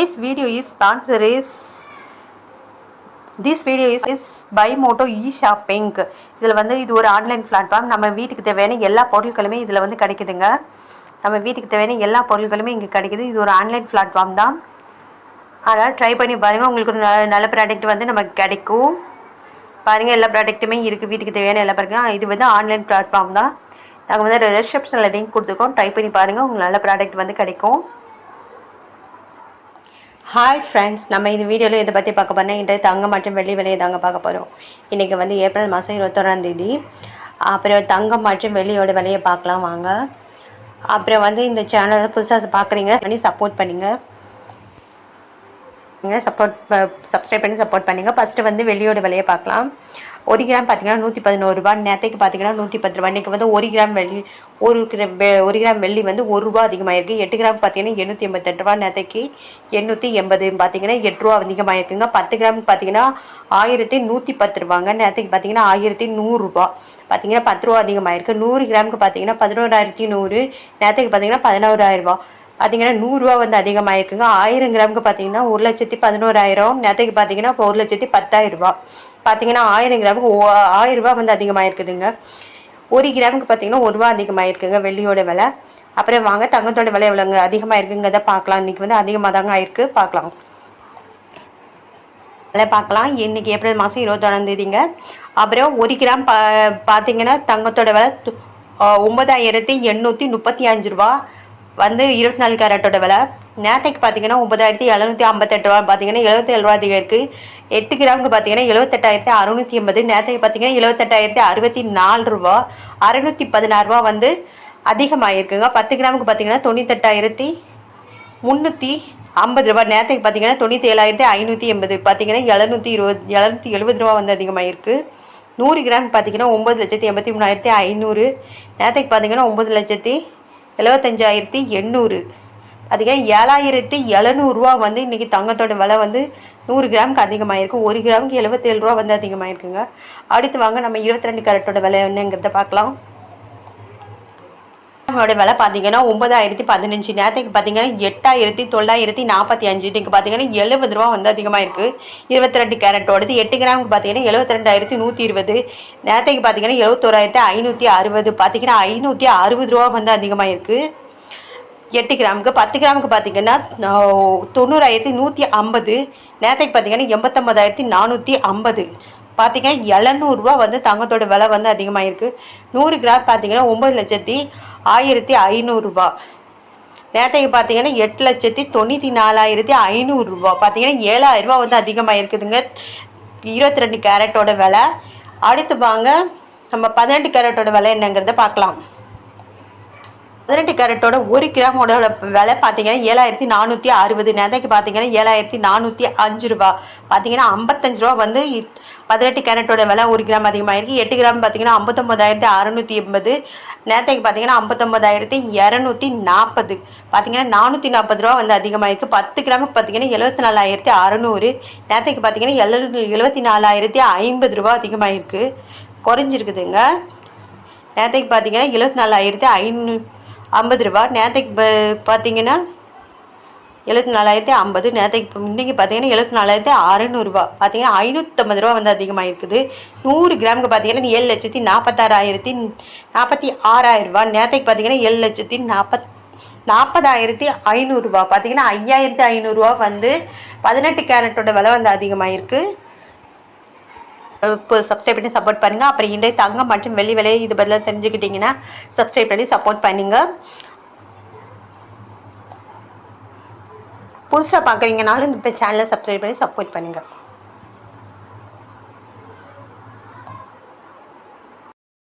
This video is sponsor is this video is is by Moto E shopping இதில் வந்து இது ஒரு online platform நம்ம வீட்டுக்கு தேவையான எல்லா பொருட்களுமே இதில் வந்து கிடைக்குதுங்க. நம்ம வீட்டுக்கு தேவையான எல்லா பொருட்களுமே இங்கே கிடைக்குது. இது ஒரு ஆன்லைன் பிளாட்ஃபார்ம் தான். அதனால் ட்ரை பண்ணி பாருங்கள் உங்களுக்கு ஒரு நல்ல நல்ல ப்ராடக்ட் வந்து நமக்கு கிடைக்கும். பாருங்கள் எல்லா ப்ராடக்ட்டுமே இருக்குது வீட்டுக்கு தேவையான எல்லா ப்ராடக்ட்டும் இது வந்து ஆன்லைன் பிளாட்ஃபார்ம் தான். நாங்கள் வந்து ரிசப்ஷனில் லிங்க் கொடுத்துருக்கோம். ட்ரை பண்ணி பாருங்கள் உங்களுக்கு நல்ல ப்ராடக்ட் வந்து கிடைக்கும். ஹாய் ஃப்ரெண்ட்ஸ் நம்ம இந்த வீடியோவில் இதை பற்றி பார்க்க போனால் இன்றைய தங்கம் மற்றும் வெள்ளி விலையை தாங்க பார்க்க போகிறோம் இன்றைக்கி வந்து ஏப்ரல் மாதம் இருபத்தொராம் தேதி. அப்புறம் தங்கம் மற்றும் வெள்ளியோட விலையை பார்க்கலாம் வாங்க. அப்புறம் வந்து இந்த சேனலை புதுசாக பார்க்குறீங்க பண்ணி சப்போர்ட் பண்ணுங்கள் நீங்கள் சப்போர்ட் சப்ஸ்கிரைப் பண்ணி சப்போர்ட் பண்ணுங்கள் ஃபஸ்ட்டு வந்து வெள்ளியோட விலையை பார்க்கலாம். ஒரு கிராம் பார்த்தீங்கன்னா நூற்றி பதினோரு ரூபா நேத்தைக்கு பார்த்தீங்கன்னா நூற்றி பத்து ரூபா. இன்றைக்கி வந்து ஒரு கிராம் வெள்ளி ஒரு கிராம் ஒரு கிராம் வெள்ளி வந்து ஒரு ரூபா அதிகமாகிருக்கு எட்டு கிராம் பார்த்தீங்கன்னா எண்ணூற்றி எண்பத்தெட்டு ரூபா நேத்தைக்கு எண்ணூற்றி எண்பது பார்த்தீங்கன்னா எட்டு ரூபா அதிகமாகிருக்குங்க பத்து கிராம் பார்த்தீங்கன்னா ஆயிரத்தி நூற்றி பத்து ரூபாங்க. நேற்றுக்கு பார்த்தீங்கன்னா ஆயிரத்தி நூறுரூபா பார்த்தீங்கன்னா பத்து ரூபா அதிகமாகிருக்கு நூறு கிராமுக்கு பார்த்தீங்கன்னா பதினோராயிரத்தி நூறு நேற்றுக்கு பார்த்தீங்கன்னா பதினோராயிரம் ரூபா. பார்த்தீங்கன்னா நூறுரூவா வந்து அதிகமாகிருக்குங்க ஆயிரம் கிராமுக்கு பார்த்தீங்கன்னா ஒரு லட்சத்தி பதினோராயிரம். நேற்றுக்கு பார்த்தீங்கன்னா இப்போ ஒரு லட்சத்தி பத்தாயிரம் ரூபா. பார்த்தீங்கன்னா ஆயிரம் கிராமுக்கு ஓ- ஆயிரம் ரூபா வந்து அதிகமாகிருக்குதுங்க ஒரு கிராமுக்கு பார்த்தீங்கன்னா ஒரு ரூபா அதிகமாகிருக்குங்க வெள்ளியோட விலை. அப்புறம் வாங்க தங்கத்தோட விலை எவ்வளோங்க? அதிகமாக இருக்குங்கிறத பார்க்கலாம் இன்றைக்கி வந்து அதிகமாக தாங்க ஆயிருக்கு பார்க்கலாம் விலை பார்க்கலாம் இன்றைக்கி ஏப்ரல் மாதம் இருபத்தொன்னாம் தேதிங்க. அப்புறம் ஒரு கிராம் பா பார்த்தீங்கன்னா தங்கத்தோட விலை ஒம்பதாயிரத்தி ஒன்பதாயிரத்தி எண்ணூற்றி முப்பத்தி அஞ்சு ரூபா. வந்து இருபத்தி நாலு கேரட்டோட விலை. நேத்தைக்கு பார்த்தீங்கன்னா ஒன்பதாயிரத்தி எழுநூற்றி ஐம்பத்தெட்டு ரூபா பார்த்தீங்கன்னா எழுபத்தேழு ரூபா அதிகம் இருக்குது எட்டு கிராமுக்கு பார்த்தீங்கன்னா எழுபத்தெட்டாயிரத்தி அறுநூற்றி எண்பது. நேத்தைக்கு பார்த்தீங்கன்னா எழுபத்தெட்டாயிரத்தி அறுபத்தி நாலு ரூபா அறுநூற்றி பதினாறு ரூபா வந்து அதிகமாகிருக்குங்க பத்து கிராமுக்கு பார்த்தீங்கன்னா தொண்ணூத்தெட்டாயிரத்தி முந்நூற்றி ஐம்பது ரூபா நேரத்துக்கு பார்த்தீங்கன்னா தொண்ணூற்றி ஏழாயிரத்தி ஐநூற்றி எண்பது. பார்த்தீங்கன்னா எழுநூற்றி இருபது எழுநூற்றி எழுபது ரூபா வந்து அதிகமாகிருக்கு நூறு கிராம் பார்த்தீங்கன்னா ஒம்பது லட்சத்தி எண்பத்தி மூணாயிரத்தி ஐநூறு. நேரத்துக்கு பார்த்தீங்கன்னா ஒம்பது லட்சத்தி எழுபத்தஞ்சாயிரத்தி எண்ணூறு. அதிகம் ஏழாயிரத்தி எழுநூறுவா வந்து இன்றைக்கி தங்கத்தோட விலை வந்து நூறு கிராமுக்கு அதிகமாகிருக்கு ஒரு கிராமுக்கு எழுபத்தேழு ரூபா வந்து அதிகமாகிருக்குங்க அடுத்து வாங்க நம்ம இருபத்தி ரெண்டு கேரட்டோட விலை என்னங்கிறத பார்க்கலாம். அவங்களோட விலை பார்த்தீங்கன்னா ஒன்பதாயிரத்தி பதினஞ்சு. நேரத்துக்கு பார்த்தீங்கன்னா எட்டாயிரத்தி தொள்ளாயிரத்தி நாற்பத்தி அஞ்சு. இதுக்கு பார்த்தீங்கன்னா எழுபது ரூபா வந்து அதிகமாக இருக்குது இருபத்தி ரெண்டு கேரட்டோடது எட்டு கிராமுக்கு பார்த்தீங்கன்னா எழுபத்தி ரெண்டாயிரத்தி நூற்றி இருபது. நேரத்துக்கு பார்த்தீங்கன்னா எழுபத்தோராயிரத்தி ஐநூற்றி அறுபது. பார்த்தீங்கன்னா ஐநூற்றி அறுபது ரூபா வந்து அதிகமாக இருக்குது எட்டு கிராமுக்கு பத்து கிராமுக்கு பார்த்தீங்கன்னா தொண்ணூறாயிரத்தி நூற்றி ஐம்பது. நேரத்துக்கு பார்த்தீங்கன்னா எண்பத்தொம்பதாயிரத்தி நானூற்றி ஐம்பது. பார்த்திங்கன்னா எழுநூறுபா வந்து தங்கத்தோட விலை வந்து அதிகமாகிருக்கு நூறு கிராம் பார்த்தீங்கன்னா ஒம்பது லட்சத்தி ஆயிரத்தி ஐநூறுரூவா நேற்றைக்கு பார்த்தீங்கன்னா எட்டு லட்சத்தி தொண்ணூற்றி நாலாயிரத்தி ஐநூறுரூவா பார்த்தீங்கன்னா ஏழாயிரரூபா வந்து அதிகமாக இருக்குதுங்க இருபத்தி ரெண்டு கேரட்டோட விலை. அடுத்து வாங்க நம்ம பதினெட்டு கேரட்டோட விலை என்னங்கிறத பார்க்கலாம். பதினெட்டு கேரட்டோட ஒரு கிராமோட விலை பார்த்தீங்கன்னா ஏழாயிரத்தி நானூற்றி அறுபது நேதைக்கு பார்த்தீங்கன்னா ஏழாயிரத்தி நானூற்றி அஞ்சு ரூபா. பார்த்தீங்கன்னா ஐம்பத்தஞ்சு ரூபா வந்து பதினெட்டு கேரட்டோட விலை ஒரு கிராம் அதிகமாகிருக்கு எட்டு கிராம் பார்த்தீங்கன்னா ஐம்பத்தொம்பதாயிரத்தி அறநூற்றி எண்பது நேத்தைக்கு பார்த்தீங்கன்னா ஐம்பத்தொம்பதாயிரத்தி இரநூத்தி நாற்பது பார்த்தீங்கன்னா நானூற்றி நாற்பது ரூபா வந்து அதிகமாகிருக்கு பத்து கிராமுக்கு பார்த்தீங்கன்னா எழுபத்தி நாலாயிரத்தி அறநூறு நேத்தைக்கு பார்த்தீங்கன்னா எழு எழுபத்தி நாலாயிரத்தி ஐம்பது ரூபா அதிகமாகிருக்கு குறைஞ்சிருக்குதுங்க. நேற்றுக்கு பார்த்தீங்கன்னா எழுபத்தி நாலாயிரத்தி ஐநூ ஐம்பது ரூபா. நேற்றுக்கு ப- பார்த்தீங்கன்னா எழுபத்தி நாலாயிரத்தி ஐம்பது. நேற்றுக்கு இன்றைக்கி பார்த்தீங்கன்னா எழுபத்தி நாலாயிரத்தி அறநூறுபா பார்த்தீங்கன்னா ஐநூற்றம்பது ரூபா வந்து அதிகமாக இருக்குது நூறு கிராமுக்கு பார்த்தீங்கன்னா ஏழு லட்சத்தி நாற்பத்தாறாயிரத்தி நாற்பத்தி ஆறாயிரரூபா நேற்றுக்கு பார்த்தீங்கன்னா ஏழு லட்சத்தி நாற்பத் நாற்பதாயிரத்தி ஐநூறுரூவா பார்த்தீங்கன்னா ஐயாயிரத்தி ஐநூறுரூவா வந்து பதினெட்டு கேரட்டோட விலை வந்து அதிகமாகிருக்கு இருக்குது சப்ஸ்கிரைப் பண்ணி சப்போர்ட் பண்ணுங்கள் அப்புறம் இன்றைய தங்கம் மற்றும் வெள்ளி விலை இது பதிலாக தெரிஞ்சுக்கிட்டிங்கன்னா சப்ஸ்கிரைப் பண்ணி சப்போர்ட் பண்ணுங்க. புதுசாக பார்க்குறீங்கனாலும் இந்த சேனலை சப்ஸ்கிரைப் பண்ணி சப்போர்ட் பண்ணுங்கள்